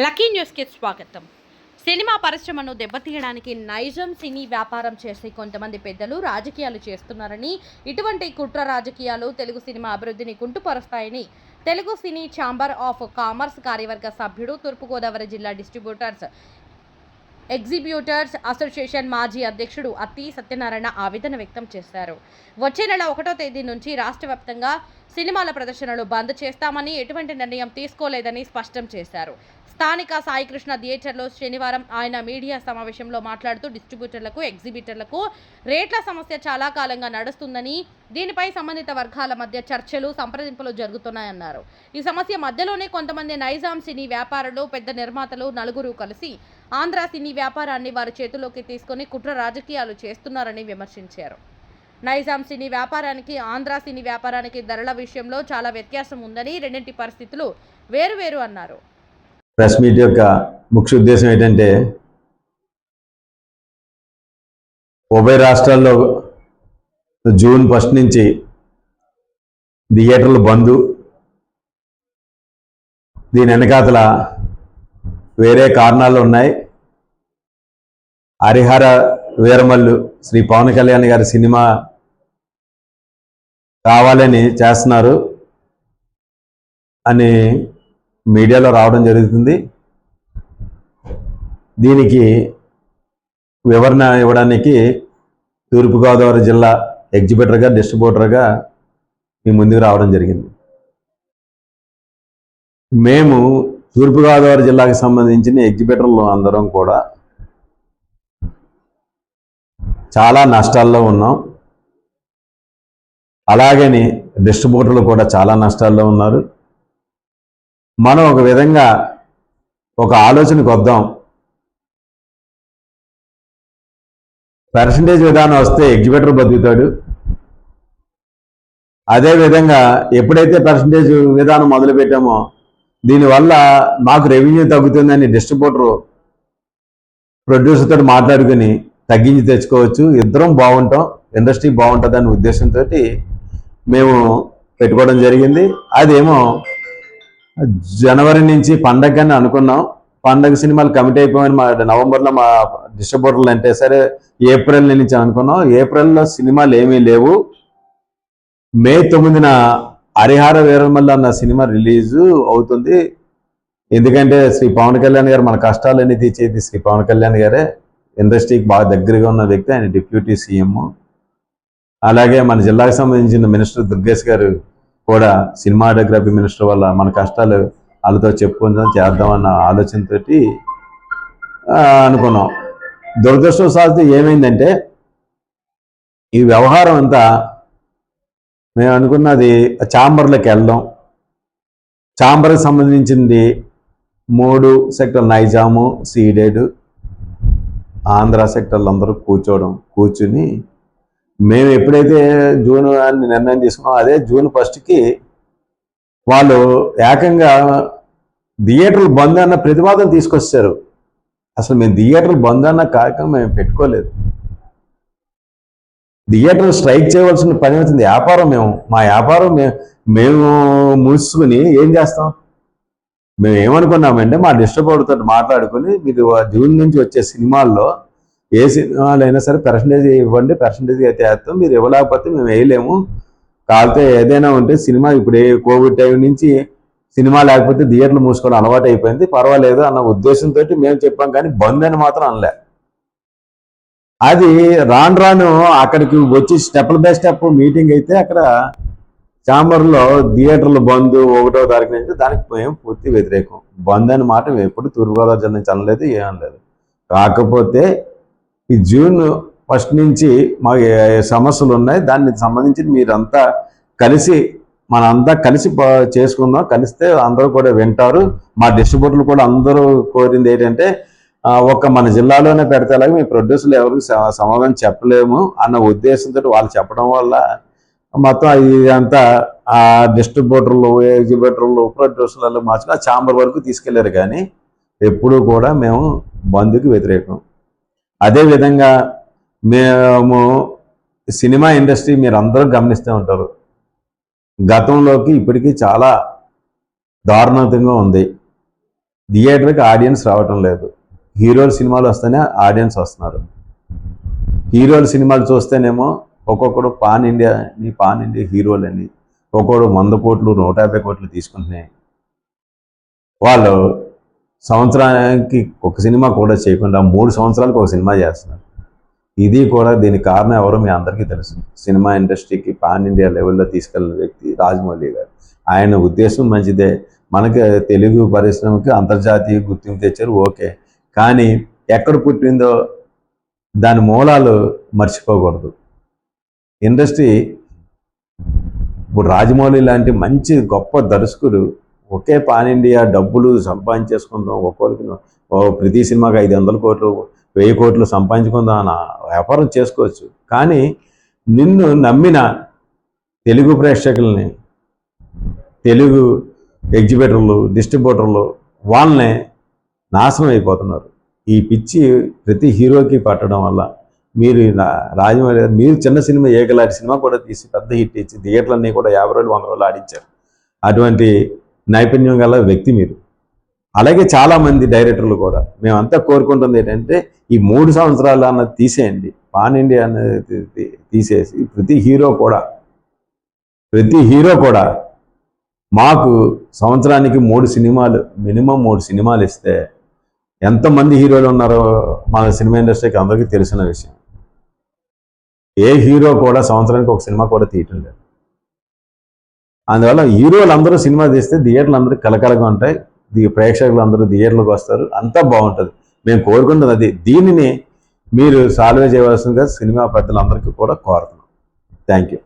Lucky న్యూస్కి స్వాగతం. Cinema పరిశ్రమను దెబ్బతీయడానికి నైజం సినీ వ్యాపారం చేసే కొంతమంది పెద్దలు రాజకీయాలు చేస్తున్నారని ఇటువంటి కుట్ర రాజకీయాలు తెలుగు సినిమా అభివృద్ధిని కుంటుపరుస్తాయని Telugu cine chamber of commerce కార్యవర్గ సభ్యుడు తూర్పుగోదావరి జిల్లా డిస్ట్రిబ్యూటర్స్ ఎగ్జిబ్యూటర్స్ అసోసియేషన్ మాజీ అధ్యక్షుడు అత్తి సత్యనారాయణ ఆవేదన వ్యక్తం చేశారు. వచ్చే నెల ఒకటో తేదీ నుంచి రాష్ట్ర వ్యాప్తంగా సినిమాల ప్రదర్శనలు బంద్ చేస్తామని ఎటువంటి నిర్ణయం తీసుకోలేదని స్పష్టం చేశారు. స్థానిక సాయికృష్ణ థియేటర్లో శనివారం ఆయన మీడియా సమావేశంలో మాట్లాడుతూ డిస్ట్రిబ్యూటర్లకు ఎగ్జిబిటర్లకు రేట్ల సమస్య చాలా కాలంగా నడుస్తుందని దీనిపై సంబంధిత వర్గాల మధ్య చర్చలు సంప్రదింపులు జరుగుతున్నాయన్నారు. ఈ సమస్య మధ్యలోనే కొంతమంది నైజాం సినీ వ్యాపారులు పెద్ద నిర్మాతలు నలుగురు కలిసి ఆంధ్ర సినీ వ్యాపారాన్ని వారి చేతుల్లోకి తీసుకొని కుట్ర రాజకీయాలు చేస్తున్నారని విమర్శించారు. నైజాం సినీ వ్యాపారానికి ఆంధ్ర సినీ వ్యాపారానికి ధరల విషయంలో చాలా వ్యత్యాసం ఉందని రెండింటి పరిస్థితులు వేరువేరు అన్నారు. ప్రెస్ మీట్ యొక్క ముఖ్య ఉద్దేశం ఏంటంటే ఉభయ రాష్ట్రాల్లో జూన్ ఫస్ట్ నుంచి థియేటర్లు బంద్. దీని వెనకాతల వేరే కారణాలు ఉన్నాయి. హరిహర వీరమల్లు శ్రీ పవన్ కళ్యాణ్ గారి సినిమా కావాలని చేస్తున్నారు. అని మీడియాలో రావడం జరుగుతుంది. దీనికి వివరణ ఇవ్వడానికి తూర్పుగోదావరి జిల్లా ఎగ్జిబిటర్గా డిస్ట్రిబ్యూటర్గా మీ ముందుకు రావడం జరిగింది. మేము తూర్పుగోదావరి జిల్లాకు సంబంధించిన ఎగ్జిబిటర్లు అందరం కూడా చాలా నష్టాల్లో ఉన్నాం. అలాగని డిస్ట్రిబ్యూటర్లు కూడా చాలా నష్టాల్లో ఉన్నారు. మనం ఒక విధంగా ఒక ఆలోచనకు వద్దాం. పర్సంటేజ్ విధానం వస్తే ఎగ్జిబిటర్ బతుకుతాడు. అదేవిధంగా ఎప్పుడైతే పర్సంటేజ్ విధానం మొదలు పెట్టామో దీనివల్ల మాకు రెవెన్యూ తగ్గుతుందని డిస్ట్రిబ్యూటర్ ప్రొడ్యూసర్తో మాట్లాడుకుని తగ్గించి తెచ్చుకోవచ్చు. ఇద్దరం బాగుంటాం ఇండస్ట్రీ బాగుంటుందనే ఉద్దేశంతో మేము పెట్టుకోవడం జరిగింది. అదేమో జనవరి నుంచి పండగని అనుకున్నాం. పండగ సినిమాలు కమిట్ అయిపోయాయని మా నవంబర్లో మా డిస్ట్రిబ్యూటర్లు అంటే సరే ఏప్రిల్ నుంచి అనుకున్నాం. ఏప్రిల్లో సినిమాలు ఏమీ లేవు. మే తొమ్మిదిన హరిహార వీరమల్ల అన్న సినిమా రిలీజ్ అవుతుంది. ఎందుకంటే శ్రీ పవన్ కళ్యాణ్ గారు మన కష్టాలన్నీ తీర్చేది శ్రీ పవన్ కళ్యాణ్ గారే. ఇండస్ట్రీకి బాగా దగ్గరగా ఉన్న వ్యక్తి ఆయన డిప్యూటీ సీఎం. అలాగే మన జిల్లాకు సంబంధించిన మినిస్టర్ దుర్గేష్ గారు కూడా సినిమాటోగ్రఫీ మినిస్టర్ వల్ల మన కష్టాలు వాళ్ళతో చెప్పుకుందాం చేద్దామన్న ఆలోచనతోటి ఆ, అనుకున్నాం. దురదృష్టవశాత్తు ఏమైందంటే ఈ వ్యవహారం అంతా మేము అనుకున్నది చాంబర్లకు వెళ్ళడం. ఛాంబర్కి సంబంధించింది మూడు సెక్టర్ నైజాము సీడెడ్ ఆంధ్ర సెక్టర్లు అందరూ కూర్చోవడం కూర్చుని మేము ఎప్పుడైతే జూన్ అని నిర్ణయం తీసుకున్నాం అదే జూన్ ఫస్ట్కి వాళ్ళు ఏకంగా థియేటర్లు బంద్ అన్న ప్రతిపాదన తీసుకొచ్చారు. అసలు మేము థియేటర్లు బంద్ అన్న కార్యక్రమం మేము పెట్టుకోలేదు. థియేటర్ స్ట్రైక్ చేయవలసిన పని అవుతుంది వ్యాపారం మేము. మా వ్యాపారం మేము మేము మూసుకుని ఏం చేస్తాం? మేము ఏమనుకున్నామంటే మా డిస్ట్రిబ్యూటర్తో మాట్లాడుకుని మీరు జూన్ నుంచి వచ్చే సినిమాల్లో ఏ సినిమాలు అయినా సరే పర్సంటేజ్ ఇవ్వండి పర్సంటేజ్ అయితే వేస్తాం. మీరు ఇవ్వలేకపోతే మేము వేయలేము. కాకపోతే ఏదైనా ఉంటే సినిమా ఇప్పుడు కోవిడ్ టైం నుంచి సినిమా లేకపోతే థియేటర్లు మూసుకోవడం అలవాటు అయిపోయింది. పర్వాలేదు అన్న ఉద్దేశంతో మేము చెప్పాం కానీ బంద్ అని మాత్రం అనలే. అది రాను రాను అక్కడికి వచ్చి స్టెప్ బై స్టెప్ మీటింగ్ అయితే అక్కడ చాంబర్లో థియేటర్లు బంద్ ఒకటో తారీఖు నుంచి దానికి మేము పూర్తి వ్యతిరేకం. బంద్ అని మాట ఎప్పుడు తూర్పుగోదావరి జిల్లా నుంచి అనలేదు ఏం అనలేదు. కాకపోతే ఈ జూన్ ఫస్ట్ నుంచి మాకు సమస్యలు ఉన్నాయి. దానికి సంబంధించి మీరంతా కలిసి మనంతా కలిసి చేసుకుందాం. కలిస్తే అందరూ కూడా వింటారు. మా డిస్ట్రిబ్యూటర్లు కూడా అందరూ కోరింది ఏంటంటే ఒక ఒక్క మన జిల్లాలోనే పెడితే అలాగే మీ ప్రొడ్యూసర్లు ఎవరికి స- సమాధానం చెప్పలేము అన్న ఉద్దేశంతో వాళ్ళు చెప్పడం వల్ల మొత్తం ఇదంతా ఆ డిస్ట్రిబ్యూటర్లు ఎగ్జిబ్యూటర్లు ప్రొడ్యూసర్లు మార్చుకుని ఆ ఛాంబర్ వరకు తీసుకెళ్ళారు. కానీ ఎప్పుడూ కూడా మేము బంద్కి వ్యతిరేకం. అదేవిధంగా మేము సినిమా ఇండస్ట్రీ మీరు అందరూ గమనిస్తూ ఉంటారు. గతంలోకి ఇప్పటికీ చాలా దారుణంగా ఉంది. థియేటర్కి ఆడియన్స్ రావటం లేదు. హీరోల సినిమాలు వస్తేనే ఆడియన్స్ వస్తున్నారు. హీరోల సినిమాలు చూస్తేనేమో ఒక్కొక్కడు పాన్ ఇండియా అని పాన్ ఇండియా హీరోలని ఒక్కొక్కడు వంద కోట్లు నూట యాభై కోట్లు తీసుకుంటున్నాయి. వాళ్ళు సంవత్సరానికి ఒక సినిమా కూడా చేయకుండా మూడు సంవత్సరాలకు ఒక సినిమా చేస్తున్నారు. ఇది కూడా దీనికి కారణం ఎవరో మీ అందరికీ తెలుసు. సినిమా ఇండస్ట్రీకి పాన్ ఇండియా లెవెల్లో తీసుకెళ్ళిన వ్యక్తి రాజమౌళి గారు. ఆయన ఉద్దేశం మంచిదే. మనకి తెలుగు పరిశ్రమకి అంతర్జాతీయ గుర్తింపు తెచ్చారు ఓకే. కానీ ఎక్కడ పుట్టిందో దాని మూలాలు మర్చిపోకూడదు. ఇండస్ట్రీ ఇప్పుడు రాజమౌళి లాంటి మంచి గొప్ప దర్శకుడు ఒకే పాన్ ఇండియా డబ్బులు సంపాదించేసుకుందాం ఒక్కొక్కరికి ప్రతి సినిమాకి ఐదు వందల కోట్లు వెయ్యి కోట్లు సంపాదించుకుందాం అన్న వ్యాపారం చేసుకోవచ్చు. కానీ నిన్ను నమ్మిన తెలుగు ప్రేక్షకుల్ని తెలుగు ఎగ్జిబిటర్లు డిస్ట్రిబ్యూటర్లు వాళ్ళని నాశనం అయిపోతున్నారు. ఈ పిచ్చి ప్రతి హీరోకి పట్టడం వల్ల మీరు రాజమౌళి మీరు చిన్న సినిమా ఏకలాంటి సినిమా కూడా తీసి పెద్ద హిట్ ఇచ్చి థియేటర్లన్నీ కూడా యాభై రోజులు వంద రోజులు ఆడించారు. అటువంటి నైపుణ్యం గల వ్యక్తి మీరు. అలాగే చాలామంది డైరెక్టర్లు కూడా. మేమంతా కోరుకుంటుంది ఏంటంటే ఈ మూడు సంవత్సరాలు అన్నది తీసేయండి. పాన్ ఇండియా అన్నది తీసేసి ప్రతి హీరో కూడా ప్రతి హీరో కూడా మాకు సంవత్సరానికి మూడు సినిమాలు మినిమం మూడు సినిమాలు ఇస్తే ఎంతమంది హీరోలు ఉన్నారో మన సినిమా ఇండస్ట్రీకి అందరికీ తెలిసిన విషయం. ఏ హీరో కూడా సంవత్సరానికి ఒక సినిమా కూడా తీయటం లేదు. అందువల్ల హీరోలు అందరూ సినిమా తీస్తే థియేటర్లు అందరూ కలకలగా ఉంటాయి. దీ ప్రేక్షకులు అందరూ థియేటర్లకు వస్తారు. అంతా బాగుంటుంది. మేము కోరుకుంటుంది అది. దీనిని మీరు సాల్వ్ చేయవలసిందిగా సినిమా పెద్దలందరికీ కూడా కోరుతున్నాం. Thank you.